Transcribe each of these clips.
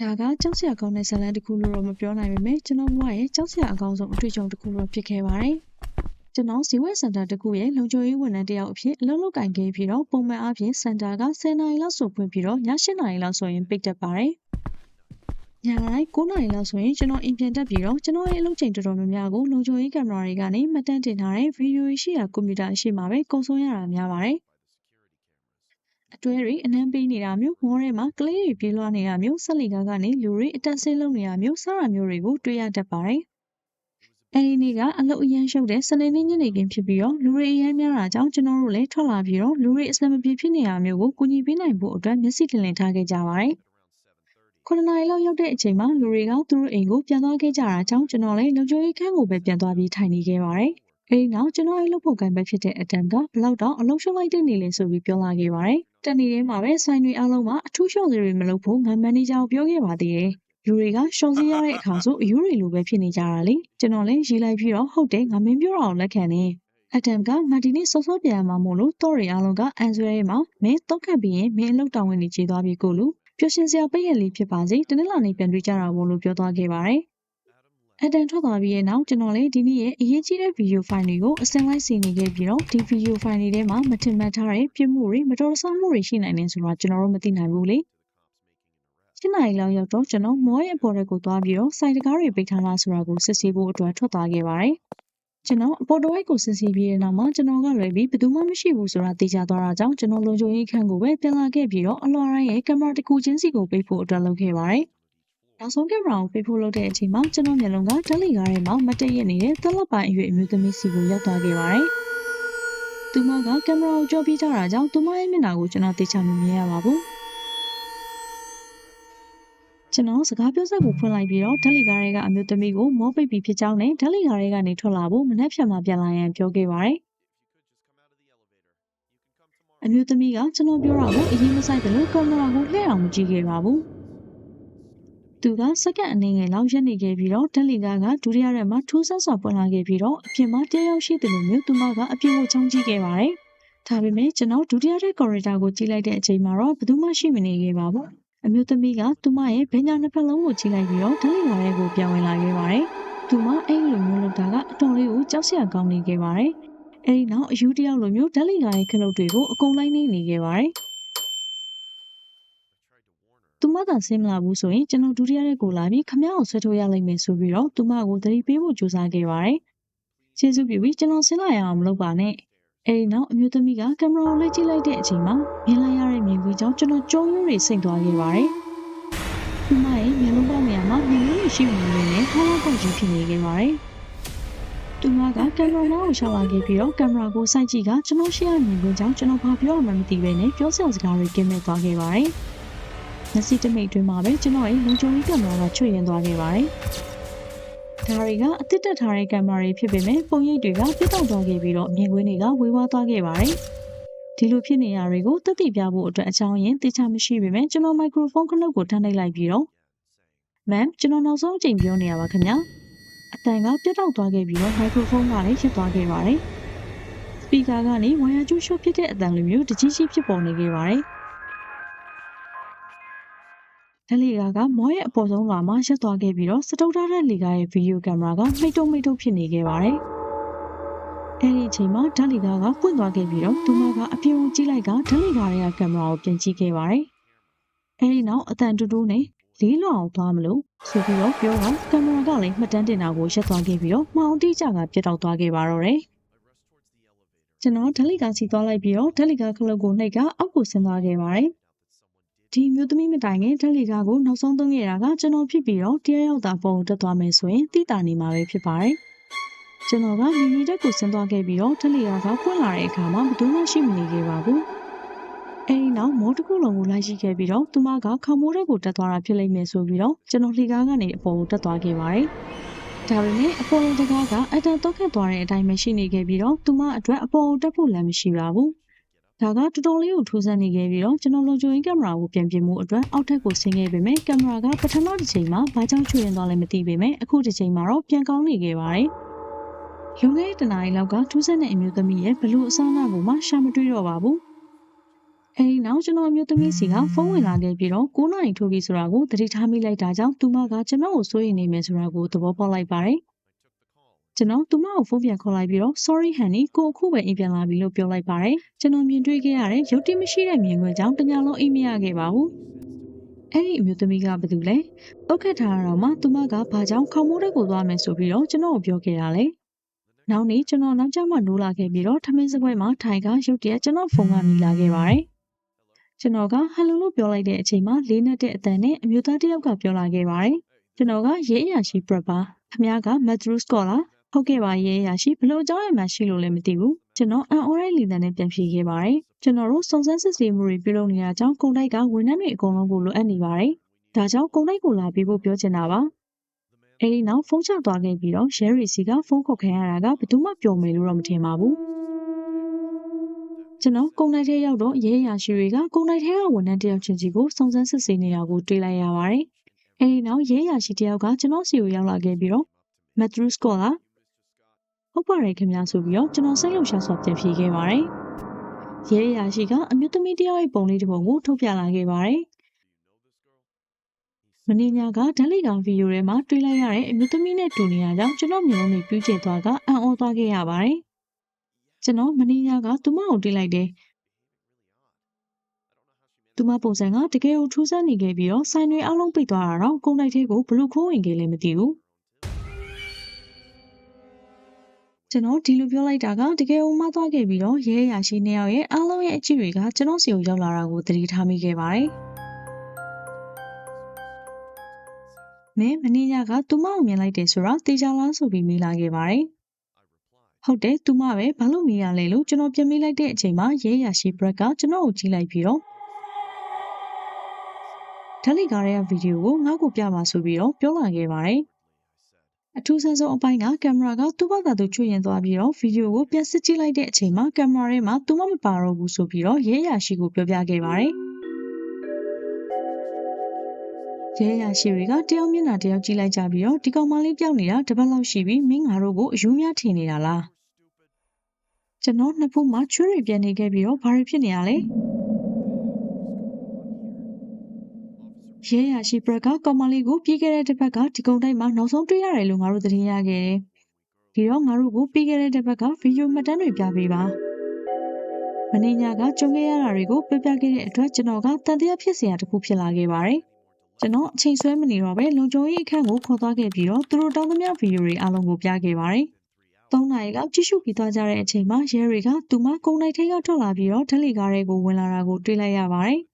ဒါကကြောက်စရာကောင်းတဲ့ဇာတ်လမ်းတစ်ခုလို့တော့မပြောနိုင်ပေမဲ့ကျွန်တော်ဘဝရဲ့ကြောက်စရာအကောင်းဆုံးအတွေ့အကြုံတစ်ခုတော့ဖြစ်ခဲ့ပါတယ်။ကျွန်တော်ဇီဝစင်တာတစ်ခုရဲ့လုံခြုံရေးဝန်ထမ်းတစ်ယောက်အဖြစ်အလုပ်လုပ်ကင်ခဲ့ပြီးတော့ပုံမှန်အားဖြင့်စင်တာက10နာရီလောက်ဆိုဖွင့်ပြီးတော့ည8နာရီလောက်ဆိုရင်ပိတ်တတ်ပါတယ်။ညတိုင်း9နာရီလောက်ဆိုရင်ကျွန်တော်အိမ်ပြန်တက်ပြီးတော့ကျွန်တော်ရဲ့အလုပ်ချိန်တော်တော်များများကိုလုံခြုံရေးကင်မရာတွေကနေမှတ်တမ်းတင်ထားတဲ့ဗီဒီယိုရှိရာကွန်ပျူတာအရှိမှာပဲကုံဆုံးရတာများပါတယ်။ အတွဲတွေအနှမ်းပေးနေတာမျိုးမောထဲမှာကလေးတွေပြေးလွှားနေတာမျိုးဆက်လီကားကနေလူတွေအတက်ဆင်းလုပ်နေတာမျိုးစတာမျိုးတွေကိုတွေ့ရတတ်ပါတယ်။အဲဒီနေ့ကအလုပ်အရန်ရှုပ်တဲ့စနေနေ့ညနေခင်းဖြစ်ပြီးတော့လူတွေအရန်များတာကြောင့်ကျွန်တော်တို့လည်းထွက်လာပြီးတော့လူတွေအဆင်မပြေဖြစ်နေတာမျိုးကိုကူညီပေးနိုင်ဖို့အတွက်မျက်စိလင့်လင့်ထားခဲ့ကြပါတယ်။9နာရီလောက်ရောက်တဲ့အချိန်မှာလူတွေကသူတို့အိမ်ကိုပြန်သွားခဲ့ကြတာကြောင့်ကျွန်တော်လည်းလုံခြုံရေးခန်းကိုပဲပြန်သွားပြီးထိုင်နေခဲ့ပါတယ်။အဲဒီနောက်ကျွန်တော်ရဲ့လုပ်ဖို့ကိုင်ပဲဖြစ်တဲ့အတန်ကဘလောက်တော့အလုံးရှုံးလိုက်တဲ့နေလဲဆိုပြီးပြောလာခဲ့ပါတယ်။ တနေ့တည်းမှာပဲဆိုင်တွေအားလုံးမှာအထူးရှော့စီတွေမလုပ်ဖို့ငါမန်နေဂျာကိုပြောခဲ့ပါသေးတယ်။လူတွေကရှော့စီရတဲ့အခါဆိုအယူတွေလိုပဲဖြစ်နေကြတာလေ။ကျွန်တော်လည်းရေးလိုက်ပြီးတော့ဟုတ်တယ်ငါမင်းပြောတာကိုလက်ခံတယ်။အတမ်ကမာတီနီစောစောပြန်မှာမို့လို့တော့တွေအားလုံးကအန်ဆွဲရဲမှာမင်းတော့ခတ်ပြီးရင်မင်းအလုပ်တောင်းဝင်နေခြေသွားပြီးကိုလူပျော်ရှင်စရာပိတ်ရလေးဖြစ်ပါစေတနေ့လာနေပြန်တွေ့ကြတာမို့လို့ပြောသွားခဲ့ပါတယ်။ အတန်ထွက်သွားပြီးရဲ့နောက်ကျွန်တော်လည်းဒီနေ့ရဲ့အရေးကြီးတဲ့ဗီဒီယိုဖိုင်တွေကိုအစင်လိုက်စီနေခဲ့ပြီးတော့ဒီဗီဒီယိုဖိုင်တွေထဲမှာမထင်မှတ်ထားတဲ့ပြစ်မှုတွေမတော်တဆမှုတွေရှိနိုင်တယ်ဆိုတာကျွန်တော်တို့မသိနိုင်ဘူးလေ။ရှင်းနိုင်လောက်ရောက်တော့ကျွန်တော်မောရဲ့အပေါ်ရက်ကိုသွားပြီးတော့စိုက်တကားတွေပိတ်ထားလားဆိုတာကိုစစ်ဆေးဖို့အတွက်ထွက်သွားခဲ့ပါတယ်။ကျွန်တော်အပေါ်တဝိုက်ကိုစစ်ဆေးပြီးတဲ့နောက်မှာကျွန်တော်ကလည်းပြီးဘယ်သူမှမရှိဘူးဆိုတာသိကြသွားတာကြောင့်ကျွန်တော်လုံခြုံရေးခန်းကိုပဲပြန်လာခဲ့ပြီးတော့အလွာရိုင်းရဲ့ကင်မရာတစ်ခုချင်းစီကိုပိတ်ဖို့အတွက်လုပ်ခဲ့ပါတယ်။ နောက်ဆုံးကင်မရာကိုပေးဖို့လုပ်တဲ့အချိန်မှာကျွန်တော်မျက်လုံးကဓာတ်လီကားထဲမှာမတ်တရက်နေတဲ့သက်လက်ပိုင်းအရွယ်အမျိုးသမီးစီကိုရောက်သွားခဲ့ပါတယ်။သူမကကင်မရာကိုကြောပြကြတာကြောင့်သူမရဲ့မျက်နှာကိုကျွန်တော်သိချမမြင်ရပါဘူး။ကျွန်တော်စကားပြောစက်ကိုဖွင့်လိုက်ပြီးတော့ဓာတ်လီကားတွေကအမျိုးသမီးကိုမောပိတ်ပြီးဖြစ်ကြောင်းနဲ့ဓာတ်လီကားတွေကနေထွက်လာဖို့မနှက်ဖြတ်မှပြန်လာရန်ပြောခဲ့ပါတယ်။အမျိုးသမီးကကျွန်တော်ပြောတာကိုအရင်မဆိုင်တယ်လို့ကင်မရာကိုလှည့်အောင်မကြည့်ခဲ့ပါဘူး။ သူကစက္ကန့်အနည်းငယ်လောက်ရပ်နေခဲ့ပြီးတော့ဒက်လီကာကဒုတိယရက်မှာထူးဆန်းစွာပွင့်လာခဲ့ပြီးတော့အပြင်မှာတယောက်ရှိတယ်လို့မျိုးသူမကအပြင်ကိုချောင်းကြည့်ခဲ့ပါတယ်။ဒါပေမဲ့ကျွန်တော်ဒုတိယရက်ကော်ရီတာကိုကြည့်လိုက်တဲ့အချိန်မှာတော့ဘယ်သူမှရှိမနေခဲ့ပါဘူး။အမျိုးသမီးကသူမရဲ့ဘယ်ညာနှစ်ဖက်လုံးကိုကြည့်လိုက်ပြီးတော့ဒက်လီကာရဲ့ကိုပြန်ဝင်လာခဲ့ပါတယ်။သူမအဲ့လိုမျိုးလုပ်တာကအတော်လေးကိုကြောက်စရာကောင်းနေခဲ့ပါတယ်။အဲဒီနောက်အယူတယောက်လိုမျိုးဒက်လီကာရဲ့ခလုတ်တွေကိုအကုန်လိုက်နေနေခဲ့ပါတယ်။ သူမသာဆင်းမလာဘူးဆိုရင်ကျွန်တော်ဒုတိယရက်ကိုလာပြီးခမ ्या ကိုဆွဲထုတ်ရလိမ့်မယ်ဆိုပြီးတော့သူမကိုသတိပေးဖို့ကြိုးစားခဲ့ပါတယ်။ကျေးဇူးပြုပြီးကျွန်တော်ဆင်းလာရအောင်မလုပ်ပါနဲ့။အဲဒီနောက်အမျိုးသမီးကကင်မရာကိုလိုက်ကြည့်လိုက်တဲ့အချိန်မှာမြင်လိုက်ရတဲ့မြင်ကွင်းကြောင့်ကျွန်တော်ကြုံရွတွေစိတ်သွားခဲ့ပါတယ်။သူမရဲ့မျက်လုံးပေါက်နေရာမှာမြင်လို့ရှိမှနေနဲ့ဟာလာကောက်ကြီးဖြစ်နေခဲ့ပါတယ်။သူမကကင်မရာနားကိုရှောက်လာခဲ့ပြီးတော့ကင်မရာကိုစိုက်ကြည့်ကကျွန်တော်ရှေ့ရမြင်ကွင်းကြောင့်ကျွန်တော်ဘာပြောရမှန်းမသိဘဲနဲ့ပြောစရာစကားတွေကင်းမဲ့သွားခဲ့ပါတယ်။ မျက်စိတမိတ်တွင်မှာပဲကျွန်တော်ရဲ့လုံခြုံရေးကင်မရာကချွတ်ရင်သွားခဲ့ပါတယ်။ဒါတွေကအသစ်တက်ထားတဲ့ကင်မရာတွေဖြစ်ပေမဲ့ပုံရိပ်တွေကပြတ်တောက်သွားခဲ့ပြီးတော့မြင်ကွင်းတွေကဝေဝါးသွားခဲ့ပါတယ်။ဒီလိုဖြစ်နေရတွေကိုတက်တည်ပြဖို့အတွက်အကြောင်းရင်းသိချမရှိပေမဲ့ကျွန်တော်မိုက်ခရိုဖုန်းခလုတ်ကိုထမ်းလိုက်လိုက်ပြီးတော့မမ်ကျွန်တော်နောက်ဆုံးအချိန်ပြောနေရပါခင်ဗျာ။အတန်ကပြတ်တောက်သွားခဲ့ပြီးတော့မိုက်ခရိုဖုန်းကလည်းရစ်သွားခဲ့ပါတယ်။စပီကာကနေဝါယာကျူးရှုပ်ဖြစ်တဲ့အတန်လိုမျိုးတကြီးကြီးဖြစ်ပေါ်နေခဲ့ပါတယ်။ လက်လီကာကမောရဲ့အပေါ်ဆုံးလွာမှာရပ်သွားခဲ့ပြီးတော့စတုတ်ထားတဲ့လီကာရဲ့ဗီဒီယိုကင်မရာကမိတ်တုံမိတ်တုံဖြစ်နေခဲ့ပါတယ်။အဲဒီအချိန်မှာဓာတ်လီကာကပွင့်သွားခဲ့ပြီးတော့သူမကအပြင်ကိုကြည့်လိုက်ကဓာတ်လီကာရဲ့ကင်မရာကိုပြန်ကြည့်ခဲ့ပါတယ်။အဲဒီနောက်အတန်တူတူနဲ့လေးလွန်အောင်သွားမလို့ဆိုပြီးတော့ပြောတော့ကင်မရာကလည်းမှတ်တမ်းတင်တာကိုရပ်သွားခဲ့ပြီးတော့မှောင်တိကျကပြတ်တောက်သွားခဲ့ပါတော့တယ်။ကျွန်တော်ဓာတ်လီကာစီသွားလိုက်ပြီးတော့ဓာတ်လီကာခလုတ်ကိုနှိပ်ကအောက်ကိုဆင်းသွားခဲ့ပါတယ်။ ဒီမျိုးသမီးမတိုင်ခင်ဓာတ်လီကားကိုနောက်ဆုံးသုံးခဲ့တာကကျွန်တော်ဖြစ်ပြီးတော့တရားရောက်တာပုံတက်သွားမယ်ဆိုရင်တိတာနေမှာပဲဖြစ်ပါတယ်။ကျွန်တော်ကညီညီတက်ကိုဆင်းသွားခဲ့ပြီးတော့ဓာတ်လီကားကပွင့်လာတဲ့အခါမှာဘယ်သူမှရှိမနေခဲ့ပါဘူး။အဲဒီနောက်မော်တကူလုံးကိုလိုက်ရှိခဲ့ပြီးတော့သူမကခေါမိုးတက်ကိုတက်သွားတာဖြစ်လိမ့်မယ်ဆိုပြီးတော့ကျွန်တော်လီကားကနေအပေါ်ကိုတက်သွားခဲ့ပါတယ်။ဒါပေမဲ့အပေါ်တကားကအတန်တော့ခတ်သွားတဲ့အတိုင်းပဲရှိနေခဲ့ပြီးတော့သူမအတွက်အပေါ်တက်ဖို့လည်းမရှိပါဘူး။ ဒါကတော်တော်လေးကိုထူးဆန်းနေခဲ့ပြီးတော့ကျွန်တော်လုံခြုံရေးကင်မရာကိုပြန်ပြင်မှုအတွက်အောက်ထပ်ကိုဆင်းခဲ့ပေမဲ့ကင်မရာကပထမတစ်ချိန်မှာဘာကြောင့်ချွေရင်သွားလဲမသိပေမဲ့အခုတစ်ချိန်မှာတော့ပြန်ကောင်းနေခဲ့ပါတယ်။လွန်ခဲ့တဲ့တနားရီလောက်ကထူးဆန်းတဲ့အမျိုးသမီးရဲ့ဘလို့အစားအသောက်ကိုမှရှာမတွေ့တော့ပါဘူး။အဲဒီနောက်ကျွန်တော်အမျိုးသမီးစီကဖုန်းဝင်လာခဲ့ပြီးတော့9နာရီထိုးပြီဆိုတာကိုသတိထားမိလိုက်တာကြောင့်သူမကကျွန်တော်ကိုစိုးရိမ်နေမယ်ဆိုတာကိုသဘောပေါက်လိုက်ပါတယ်။ ကျွန်တော်သူမကိုဖုန်းပြန်ခေါ်လိုက်ပြီးတော့ sorry honey ကိုအခုပဲအိမ်ပြန်လာပြီလို့ပြောလိုက်ပါတယ်။ကျွန်တော်မြင်တွေ့ခဲ့ရတဲ့ရုပ်တိမရှိတဲ့မြင်ကွင်းကြောင့်တညလုံးအိမ်မရခဲ့ပါဘူး။အဲ့ဒီအမျိုးသမီးကဘာတူလဲ။ပုတ်ခတ်ထားတော့မှသူမကဘာကြောင့်ခေါမိုးတဲ့ကိုသွားမယ်ဆိုပြီးတော့ကျွန်တော်ကိုပြောခဲ့တာလေ။နောက်နေ့ကျွန်တော်နောက်ကျမှနိုးလာခဲ့ပြီးတော့ထမင်းစပွဲမှာထိုင်ကရုတ်တရက်ကျွန်တော်ဖုန်းကမိလာခဲ့ပါတယ်။ကျွန်တော်ကဟယ်လိုလို့ပြောလိုက်တဲ့အချိန်မှာလေးနက်တဲ့အတန်နဲ့အမျိုးသားတစ်ယောက်ကပြောလာခဲ့ပါတယ်။ကျွန်တော်ကရေးအရာရှိပရက်ပါ။ခမ ्या ကမက်ထရူးစကောလား။ ဟုတ်ကဲ့ပါရေးအရာရှိဘလို့အကြောင်းအမှန်ရှိလို့လည်းမသိဘူး။ကျွန်တော်အန်အော်ရဲလီတန်နဲ့ပြန်ဖြေခဲ့ပါတယ်။ကျွန်တော်တို့စုံစမ်းစစ်ဆေးမှုတွေပြုလုပ်နေတာကြောင့်ကုန်တိုက်ကဝန်ထမ်းတွေအကုန်လုံးကိုလိုအပ်နေပါတယ်။ဒါကြောင့်ကုန်တိုက်ကိုလာပြီးဖို့ပြောချင်တာပါ။အဲဒီနောက်ဖုန်းချသွားခဲ့ပြီးတော့ရဲရီစီကဖုန်းခေါ်ခံရတာကဘယ်သူမှပြောမယ်လို့တော့မထင်ပါဘူး။ကျွန်တော်ကုန်တိုက်ထဲရောက်တော့ရဲအရာရှိတွေကကုန်တိုက်ထဲကဝန်ထမ်းတစ်ယောက်ချင်းစီကိုစုံစမ်းစစ်ဆေးနေတာကိုတွေ့လိုက်ရပါတယ်။အဲဒီနောက်ရဲအရာရှိတစ်ယောက်ကကျွန်တော်စီကိုရောက်လာခဲ့ပြီးတော့မက်ထရူးစကောလာ ဟုတ်ပါတယ်ခင်ဗျာဆိုပြီးတော့ကျွန်တော်စိတ်လှုပ်ရှားစွာပြန်ဖြေခဲ့ပါတယ်။ရဲအရာရှိကအမျိုးသမီးတစ်ယောက်ရဲ့ပုံလေးတစ်ပုံကိုထုတ်ပြလာခဲ့ပါတယ်။မင်းညာကဓာတ်လိကောင်ဗီဒီယိုထဲမှာတွေ့လိုက်ရတဲ့အမျိုးသမီးနဲ့တူနေတာကြောင့်ကျွန်တော်မျိုးလုံးတွေပြူးကျသွားကအံ့ဩသွားခဲ့ရပါတယ်။ကျွန်တော်မင်းညာကသူမကိုတွေ့လိုက်တယ်။သူမပုံစံကတကယ်ကိုထူးဆန်းနေခဲ့ပြီးတော့ဆိုင်တွေအလုံးပိတ်သွားတာတော့ကုန်တိုက်ထဲကိုဘလို့ခိုးဝင်ခဲ့လဲမသိဘူး။ ကျွန်တော်ဒီလိုပြောလိုက်တာကတကယ်ကိုမှားသွားခဲ့ပြီးတော့ရဲအရာရှိနှစ်ယောက်ရဲ့အားလုံးရဲ့အကြည့်တွေကကျွန်တော်စီကိုရောက်လာတာကိုသတိထားမိခဲ့ပါတယ်။မင်းမင်းညာကသူမကိုမြင်လိုက်တယ်ဆိုတော့တေချာလားဆိုပြီးမေးလာခဲ့ပါတယ်။ဟုတ်တယ်သူမပဲဘာလို့မေးရလဲလို့ကျွန်တော်ပြန်မေးလိုက်တဲ့အချိန်မှာရဲအရာရှိဘရက်ကကျွန်တော်ကိုကြည့်လိုက်ပြီးတော့ဓာတ်လိကားရဲ့ဗီဒီယိုကိုငါ့ကိုပြပါဆိုပြီးတော့ပြောလာခဲ့ပါတယ်။ အထူးဆန်းဆုံးအပိုင်းကကင်မရာကသူ့ဘာသာသူချွတ်ရင်သွားပြီးတော့ဗီဒီယိုကိုပြန်စစ်ကြည့်လိုက်တဲ့အချိန်မှာကင်မရာထဲမှာသူမမပါတော့ဘူးဆိုပြီးတော့ရဲအရာရှိကိုပြောပြခဲ့ပါတယ်။ရဲအရာရှိတွေကတယောက်မျက်နှာတယောက်ကြည့်လိုက်ကြပြီးတော့ဒီကောင်မလေးပြောက်နေတာတစ်ပတ်လောက်ရှိပြီမင်းငါတို့ကိုအယူများထင်နေတာလား။ကျွန်တော်နှစ်ဖက်မှာချွေးတွေပြန်နေခဲ့ပြီးတော့ဘာတွေဖြစ်နေရလဲ။ ရဲရရှိဘရက်ကကောင်မလေးကိုပြီးခဲ့တဲ့တစ်ပတ်ကဒီကုန်းတိုင်းမှာနောက်ဆုံးတွေ့ရတယ်လို့ငါတို့သတင်းရခဲ့တယ်။ဒီတော့ငါတို့ကိုပြီးခဲ့တဲ့တစ်ပတ်ကဗီဒီယိုမှတ်တမ်းတွေပြပေးပါ။မင်းညာကကြုံခဲ့ရတာတွေကိုပြပြခဲ့တဲ့အတွက်ကျွန်တော်ကတန်တရားဖြစ်စရာတစ်ခုဖြစ်လာခဲ့ပါတယ်။ကျွန်တော်အချိန်ဆွဲမနေတော့ပဲလုံခြုံရေးအခန်းကိုခေါ်သွားခဲ့ပြီးတော့သူတို့တောင်းသမျှဗီဒီယိုတွေအားလုံးကိုပြခဲ့ပါတယ်။သုံးနာရီလောက်ကြည့်ရှုပြီးသွားကြတဲ့အချိန်မှာရဲတွေကသူမကုန်းတိုင်းထိပ်ကထွက်လာပြီးတော့ဓလိကားတွေကိုဝင်လာတာကိုတွေ့လိုက်ရပါတယ်။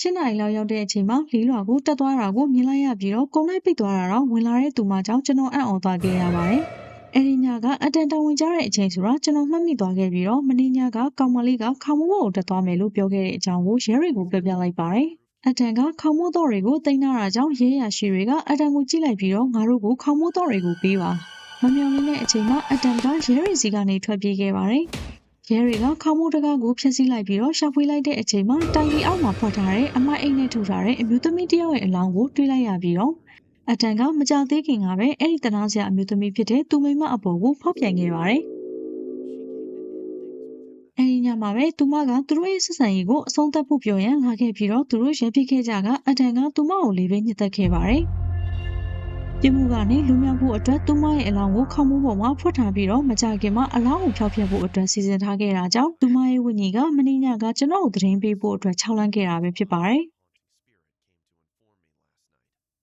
ရှင်းနာရီလောက်ရောက်တဲ့အချိန်မှာလီလွာကိုတက်သွားတာကိုမြင်လိုက်ရပြီးတော့ကုန်းလိုက်ပိတ်သွားတာတော့ဝင်လာတဲ့သူမကြောင့်ကျွန်တော်အံ့ဩသွားခဲ့ရပါတယ်။အဲဒီညကအတန်တန်ဝင်ကြတဲ့အချိန်ဆိုတော့ကျွန်တော်မှတ်မိသွားခဲ့ပြီးတော့မင်းညကကောင်မလေးကခေါင်းမိုးကိုတက်သွားမယ်လို့ပြောခဲ့တဲ့အကြောင်းကိုရဲတွေကိုပြပြလိုက်ပါတယ်။အတန်ကခေါင်းမိုးတော်တွေကိုတင်လာတာကြောင့်ရဲရရှိတွေကအတန်ကိုကြည့်လိုက်ပြီးတော့ငါတို့ကိုခေါင်းမိုးတော်တွေကိုပေးပါ။မမျော်လင့်တဲ့အချိန်မှာအတန်ကရဲရီစီကနေထွက်ပြေးခဲ့ပါတယ်။ ရဲတွေကခေါင်းမိုးတကားကိုဖျက်ဆီးလိုက်ပြီးတော့ရှာဖွေလိုက်တဲ့အချိန်မှာတိုင်ကြီးအောက်မှာဖွက်ထားတဲ့အမိုက်အိတ်နဲ့ထုတ်ထားတဲ့အမျိုးသမီးတစ်ယောက်ရဲ့အလောင်းကိုတွေ့လိုက်ရပြီးတော့အတန်ကမကြသေးခင်ကပဲအဲ့ဒီတနာစရာအမျိုးသမီးဖြစ်တဲ့သူမိမအပေါ်ကိုဖောက်ပြန်ခဲ့ပါတယ်။အဲဒီညမှာပဲသူမကသူတို့ရဲ့ဆက်ဆံရေးကိုအဆုံးသတ်ဖို့ပြောရန်လာခဲ့ပြီးတော့သူတို့ရံပြစ်ခဲ့ကြကအတန်ကသူမကိုလေးပဲညှစ်သက်ခဲ့ပါတယ်။ ပြမှုကနေလူမြောက်ဖို့အတွက်သူမရဲ့အလောင်းကိုခေါင်းမိုးပေါ်မှာဖွက်ထားပြီးတော့မကြခင်မှာအလောင်းကိုဖျောက်ဖျက်ဖို့အတွက်စီစဉ်ထားခဲ့တာကြောင့်သူမရဲ့ဝိညာဉ်ကမင်းညကကျွန်တော်ကိုသတင်းပေးဖို့အတွက်ခြောက်လန့်ခဲ့တာပဲဖြစ်ပါတယ်။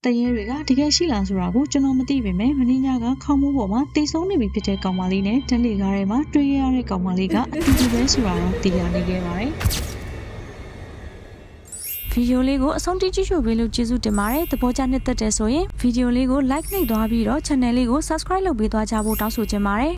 တရေတွေကတကယ်ရှိလားဆိုတာကိုကျွန်တော်မသိပေမဲ့မင်းညကခေါင်းမိုးပေါ်မှာတိတ်ဆုံးနေပြီဖြစ်တဲ့ကောင်မလေးနဲ့ဓာတ်လေကားထဲမှာတွေ့ရတဲ့ကောင်မလေးကအတူတူပဲဆိုတာတော့သိရနေခဲ့ပါတယ်။ ဗီဒီယိုလေးကိုအဆုံးထိကြည့်ရှုပေးလို့ကျေးဇူးတင်ပါတယ်သဘောကျနှစ်သက်တယ်ဆိုရင်ဗီဒီယိုလေးကို like နှိပ်သွားပြီးတော့ channel လေးကို subscribe လုပ်ပေးသွားကြဖို့တောင်းဆိုချင်ပါတယ်